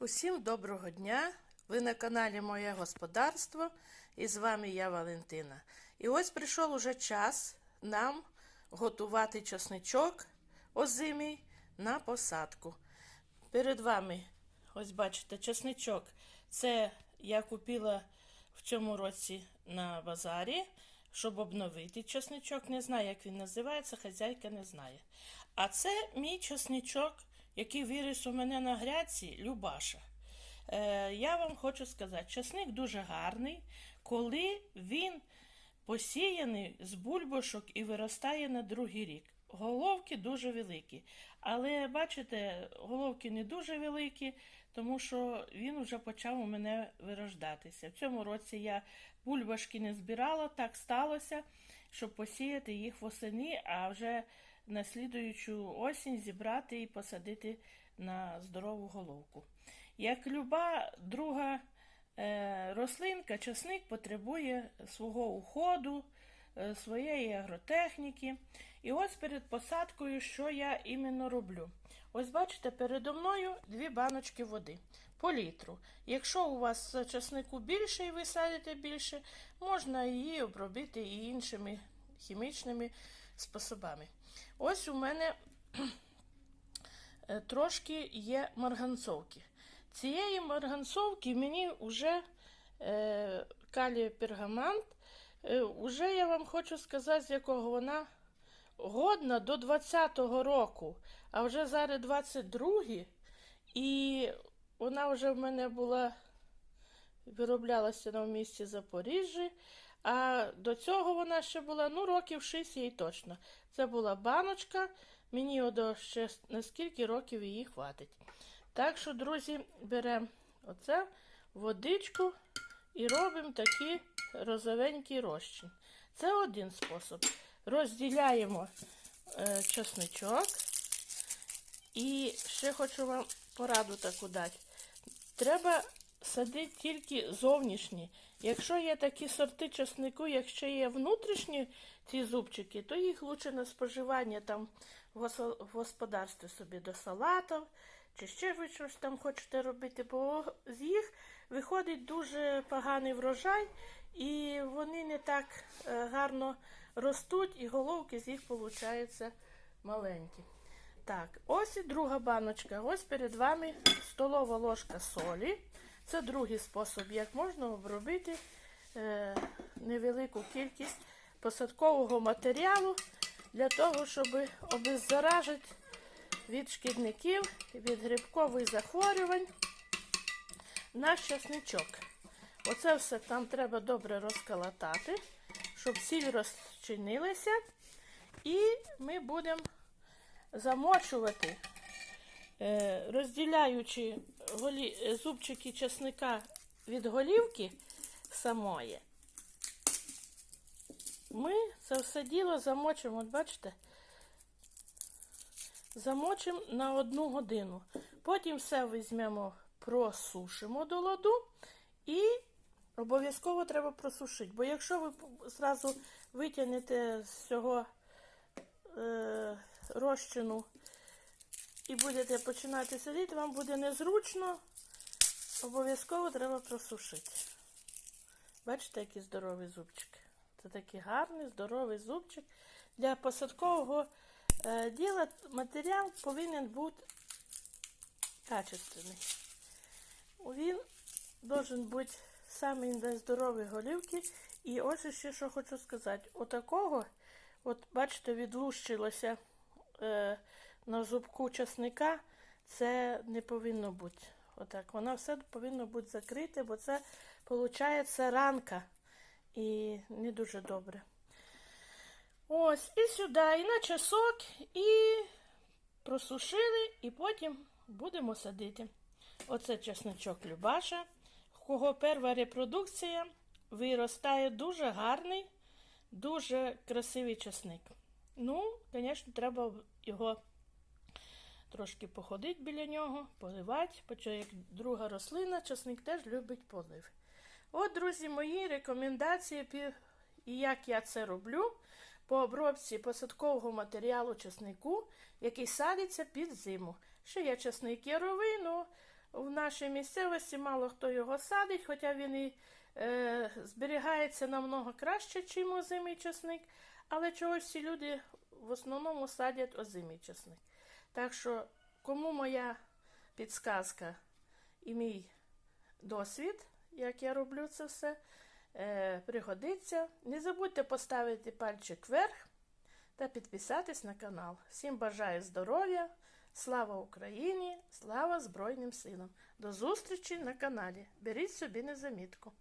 Усім доброго дня! Ви на каналі Моє Господарство і з вами я Валентина. І ось прийшов уже час нам готувати чесничок озимий на посадку. Перед вами, ось бачите, чесничок. Це я купила в цьому році на базарі, щоб обновити чесничок. Не знаю, як він називається, хазяйка не знає. А це мій чесничок, який виріс у мене на грядці Любаша. Е, я вам хочу сказати, часник дуже гарний, коли він посіяний з бульбашок і виростає на другий рік. Головки дуже великі. Але бачите, головки не дуже великі, тому що він вже почав у мене вирождатися. В цьому році я бульбашки не збирала, так сталося, щоб посіяти їх восени, а вже на слідуючу осінь зібрати і посадити на здорову головку. Як люба друга е, рослинка, часник потребує свого уходу, е, своєї агротехніки. І ось перед посадкою, що я іменно роблю. Ось бачите, передо мною дві баночки води по літру. Якщо у вас часнику більше і ви садите більше, можна її обробити і іншими хімічними способами. Ось у мене е, трошки є марганцовки. Цієї марганцовки мені вже е, калій-пергамант, е, уже я вам хочу сказати, з якого вона годна до 20-го року, а вже зараз 22-й, і вона вже в мене була, вироблялася на місці Запоріжжя, а до цього вона ще була, ну, років 6 їй точно. Це була баночка, мені одо ще на скільки років її хватить. Так що, друзі, беремо оце водичку і робимо такий розовенький розчин. Це один спосіб. Розділяємо е, чесничок. І ще хочу вам пораду таку дати. Треба садити тільки зовнішні. Якщо є такі сорти чеснику, якщо є внутрішні ці зубчики, то їх лучше на споживання там в гос- господарстві собі до салатів, чи ще ви щось там хочете робити, бо з їх виходить дуже поганий врожай, і вони не так е, гарно ростуть, і головки з їх получаються маленькі. Так, ось і друга баночка. Ось перед вами столова ложка солі. Це другий спосіб, як можна обробити е, невелику кількість посадкового матеріалу для того, щоб обеззаражити від шкідників, від грибкових захворювань наш часничок. Оце все там треба добре розколотати, щоб сіль розчинилася. І ми будемо замочувати, розділяючи голі, е, зубчики часника від голівки самої. Ми це все діло замочимо, от бачите, замочимо на одну годину. Потім все візьмемо, просушимо до ладу і обов'язково треба просушити. Бо якщо ви зразу витягнете з цього е, розчину і будете починати сидіти, вам буде незручно, обов'язково треба просушити. Бачите, який здоровий зубчик. Це такий гарний, здоровий зубчик. Для посадкового е, діла матеріал повинен бути качественний. Він должен бути саме для здорової голівки. І ось ще що хочу сказати. Отакого, от бачите, відлущилося е, на зубку часника, це не повинно бути. Отак. Воно все повинно бути закрите, бо це виходить ранка. І не дуже добре. Ось, і сюди, і на часок, і просушили, і потім будемо садити. Оце чесночок Любаша, в кого перша репродукція виростає дуже гарний, дуже красивий часник. Ну, звісно, треба його трошки походити біля нього, поливати, бо як друга рослина, часник теж любить полив. От, друзі, мої рекомендації, і як я це роблю по обробці посадкового матеріалу часнику, який садиться під зиму. Ще є часник яровий, ну в нашій місцевості мало хто його садить, хоча він і е, зберігається намного краще, ніж озимий часник, але чогось всі люди в основному садять озимий часник. Так що, кому моя підсказка і мій досвід, як я роблю це все, е, пригодиться. Не забудьте поставити пальчик вверх та підписатись на канал. Всім бажаю здоров'я, слава Україні, слава Збройним силам. До зустрічі на каналі. Беріть собі на замітку.